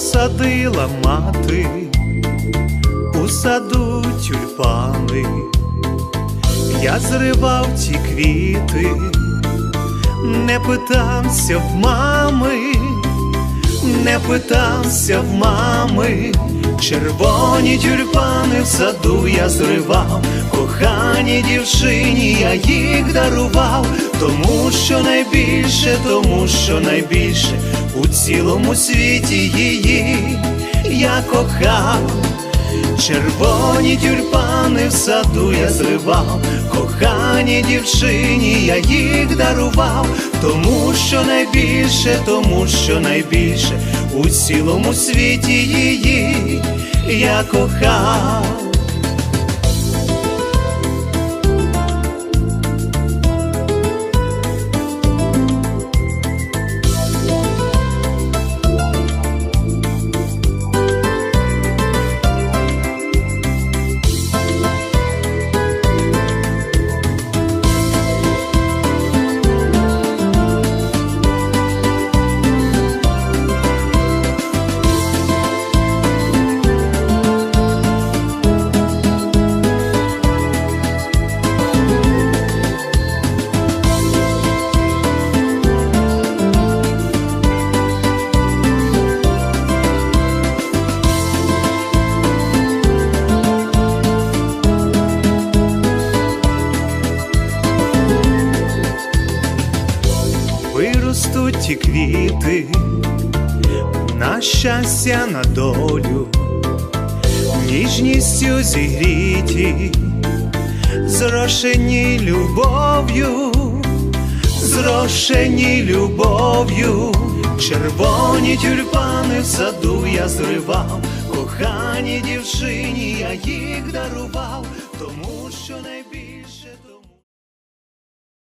посадила мати у саду тюльпани, я зривав ті квіти, не питався в мами, не питався в мами, червоні тюльпани в саду я зривав, коханій дівчині я їх дарував, тому що найбільше, тому що найбільше у цілому світі її я кохав. Червоні тюльпани в саду я зривав, коханій дівчині я їх дарував, тому що найбільше, тому що найбільше у цілому світі її я кохав. Виростуть ті квіти, на щастя, на долю, ніжністю зігріті, зрошені любов'ю, зрошені любов'ю, червоні тюльпани в саду я зривав, коханій дівчині я їх дарував, тому